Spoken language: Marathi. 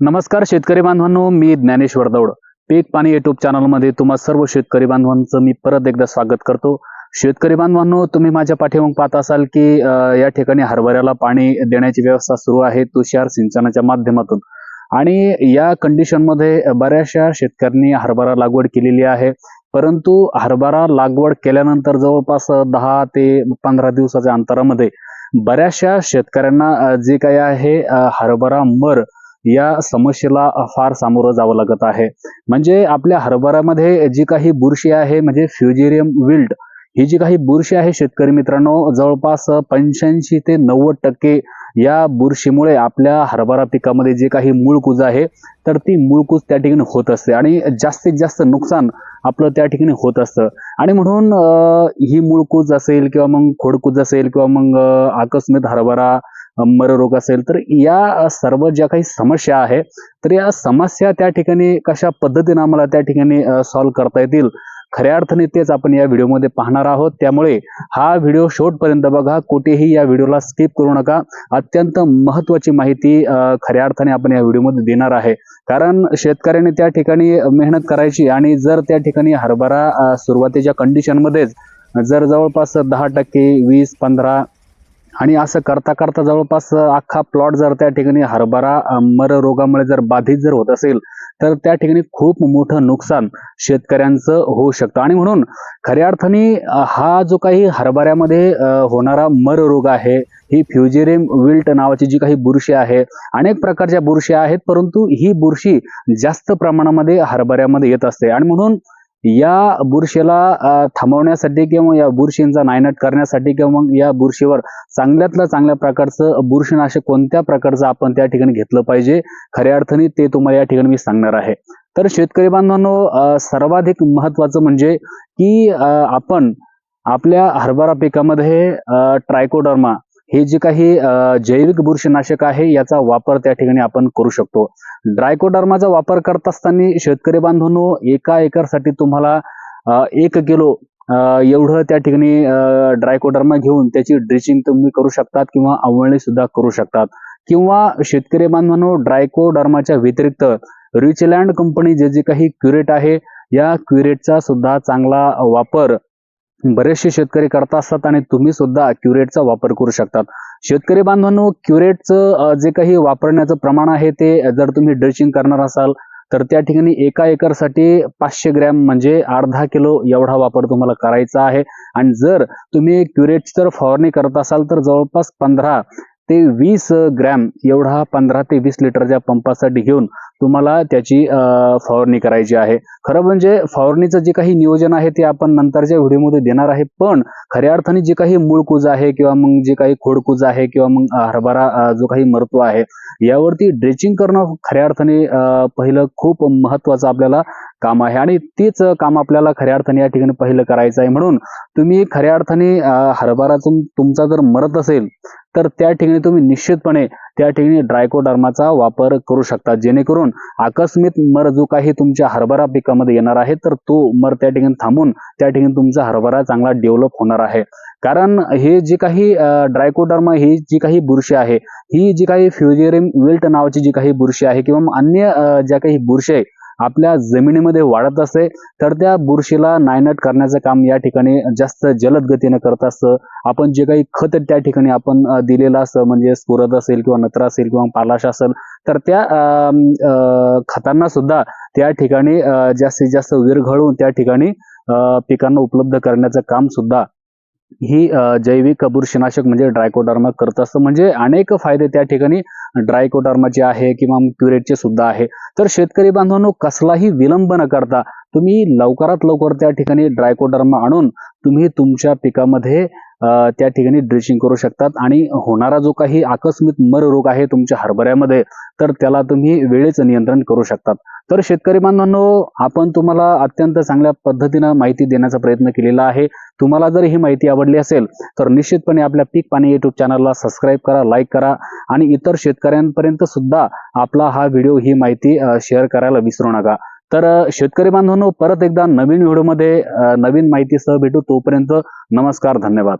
नमस्कार शेतकरी बांधवांनो मी ज्ञानेश्वर दौड. पीक पाणी युट्यूब चॅनलमध्ये तुम्हा सर्व शेतकरी बांधवांचं मी परत एकदा स्वागत करतो. शेतकरी बांधवांनो तुम्ही माझ्या पाठीमाग पाहत असाल की या ठिकाणी हरभऱ्याला पाणी देण्याची व्यवस्था सुरू आहे तुषार सिंचनाच्या माध्यमातून. आणि या कंडिशनमध्ये बऱ्याचशा शेतकऱ्यांनी हरभरा लागवड केलेली आहे. परंतु हरभरा लागवड केल्यानंतर जवळपास दहा ते पंधरा दिवसाच्या अंतरामध्ये बऱ्याचशा शेतकऱ्यांना जे काही आहे हरभरा मर या समस्येला फार सामोरं जावं लागत आहे. म्हणजे आपल्या हरभऱ्यामध्ये जी काही बुरशी आहे म्हणजे फ्युजेरियम विल्ड ही जी काही बुरशी आहे शेतकरी मित्रांनो जवळपास पंच्याऐंशी ते नव्वद टक्के या बुरशीमुळे आपल्या हरभरा पिकामध्ये जे काही मूळकूज आहे तर ती मूळकूज त्या ठिकाणी होत असते आणि जास्तीत जास्त नुकसान आपलं त्या ठिकाणी होत असतं. आणि म्हणून ही मूळकूज असेल किंवा मग खोडकूज असेल किंवा मग आकस्मित आकस्मिक हरभरा मररोग असेल तर या सर्व ज्या काही समस्या आहे तर या समस्या त्या ठिकाणी कशा पद्धतीने आम्हाला त्या ठिकाणी सॉल्व्ह करता येतील? खऱ्या अर्थाने तेच आपण या व्हिडिओमध्ये पाहणार आहोत. त्यामुळे हा व्हिडिओ शेवटपर्यंत बघा. कुठेही या व्हिडिओला स्किप करू नका. अत्यंत महत्वाची माहिती खऱ्या अर्थाने आपण या व्हिडिओमध्ये देणार आहे. कारण शेतकऱ्याने त्या ठिकाणी मेहनत करायची आणि जर त्या ठिकाणी हरभरा सुरुवातीच्या कंडिशनमध्येच जर जवळपास दहा टक्के वीस पंधरा आणि असं करता करता जवळपास अख्खा प्लॉट जर त्या ठिकाणी हरभरा मर रोगामुळे जर बाधित जर होत असेल तर त्या ठिकाणी खूप मोठं नुकसान शेतकऱ्यांचं होऊ शकतं. आणि म्हणून खऱ्या अर्थाने हा जो काही हरभऱ्यामध्ये होणारा मर रोग आहे ही फ्युजेरियम विल्ट नावाची जी काही बुरशी आहे अनेक प्रकारच्या बुरशी आहेत परंतु ही बुरशी जास्त प्रमाणामध्ये हरभऱ्यामध्ये येत असते. आणि म्हणून या बुरशीला थांबवण्यासाठी किंवा या बुरशींचा नायनाट करण्यासाठी किंवा मग या बुरशीवर चांगल्यातलं चांगल्या प्रकारचं बुरशीनाशक कोणत्या प्रकारचं आपण त्या ठिकाणी घेतलं पाहिजे? खऱ्या अर्थाने ते तुम्हाला या ठिकाणी मी सांगणार आहे. तर शेतकरी बांधवांनो सर्वाधिक महत्वाचं म्हणजे की आपण आपल्या हरभरा पिकामध्ये ट्रायकोडर्मा हे जे काही जैविक बुरशीनाशक आहे याचा वापर त्या ठिकाणी आपण करू शकतो. ड्रायकोडर्माचा वापर करत असताना शेतकरी बांधवांनो एका एकरसाठी तुम्हाला एक किलो एवढं त्या ठिकाणी ड्रायकोडर्मा घेऊन त्याची ड्रिचिंग तुम्ही करू शकतात किंवा आवळणी सुद्धा करू शकतात. किंवा शेतकरी बांधवांनो ड्रायकोडर्माच्या व्यतिरिक्त रिचलँड कंपनी जे जे काही क्युरेट आहे या क्युरेटचा सुद्धा चांगला वापर बरेचसे शेतकरी करत असतात आणि तुम्ही सुद्धा क्युरेटचा वापर करू शकतात. शेतकरी बांधवांनो क्युरेटचं जे काही वापरण्याचं प्रमाण आहे ते जर तुम्ही ड्रेचिंग करणार असाल तर त्या ठिकाणी एका एकरसाठी पाचशे ग्रॅम म्हणजे अर्धा किलो एवढा वापर तुम्हाला करायचा आहे. आणि जर तुम्ही क्युरेटची जर फवारणी करत असाल तर जवळपास पंधरा ते वीस ग्रॅम एवढा पंधरा ते वीस लिटरच्या पंपासाठी घेऊन तुम्हाला त्याची फवारणी करायची आहे. खरं म्हणजे फवारणीचं जे काही नियोजन आहे ते आपण नंतरच्या व्हिडिओमध्ये देणार आहे पण खऱ्या अर्थाने जे काही मूळकूज आहे किंवा मग जे काही खोडकूज आहे किंवा मग हरभरा जो काही मरतो आहे यावरती ड्रेचिंग करणं खऱ्या अर्थाने पहिलं खूप महत्वाचं आपल्याला काम आहे. आणि तेच काम आपल्याला खऱ्या अर्थाने या ठिकाणी पहिलं करायचं आहे. म्हणून तुम्ही खऱ्या अर्थाने हरभरा तुमचा जर मरत असेल तर त्या ठिकाणी तुम्ही निश्चितपणे त्या ठिकाणी ड्रायकोडर्माचा वापर करू शकता. जेणेकरून आकस्मिक मर जो काही तुमच्या हरभरा पिकामध्ये येणार आहे तर तो मर त्या ठिकाणी थांबून त्या ठिकाणी तुमचा हरभरा चांगला डेव्हलप होणार आहे. कारण हे जी काही ड्रायकोडर्मा ही जी काही बुरशी आहे ही जी काही फ्युजेरियम विल्ट नावाची जी काही बुरशी आहे किंवा अन्य ज्या काही बुरशी आहे आपल्या जमिनीमध्ये वाढत असते तर त्या बुरशीला नायनाट करण्याचं काम या ठिकाणी जास्त जलद गतीने करत असतं. आपण जे काही खत त्या ठिकाणी आपण दिलेलं असतं म्हणजे स्फुरद असेल किंवा नत्र असेल किंवा पालाश असेल तर त्या खतांना सुद्धा त्या ठिकाणी जास्तीत जास्त विरघळून त्या ठिकाणी अं, पिकांना उपलब्ध करण्याचं काम सुद्धा ही जैविक बुरशीनाशक म्हणजे ड्रायकोडर्मा करत असतं. म्हणजे अनेक फायदे त्या ठिकाणी ड्रायकोडर्माचे आहे किंवा क्युरेटचे सुद्धा आहे. तर शेतकरी बांधवांनो कसलाही विलंब न करता तुम्ही लवकरात लवकर त्या ठिकाणी ड्रायकोडर्मा आणून तुम्ही तुमच्या पिकामध्ये त्या ठिकाणी ड्रेसिंग करू शकतात. आणि होणारा जो काही आकस्मिक मर रोग आहे तुमच्या हरभऱ्यामध्ये तर त्याला तुम्ही वेळेच नियंत्रण करू शकतात. तर शेतकरी बांधवांनो आपण तुम्हाला अत्यंत चांगल्या पद्धतीनं माहिती देण्याचा प्रयत्न केलेला आहे. तुम्हाला जर ही माहिती आवडली असेल तर निश्चितपणे आपल्या पीक पाणी युट्यूब चॅनलला सबस्क्राईब करा लाईक करा आणि इतर शेतकऱ्यांपर्यंत सुद्धा आपला हा व्हिडिओ ही माहिती शेअर करायला विसरू नका. तर शेतकरी बांधवांनो परत एकदा नवीन व्हिडिओमध्ये नवीन माहितीसह भेटू. तोपर्यंत नमस्कार धन्यवाद.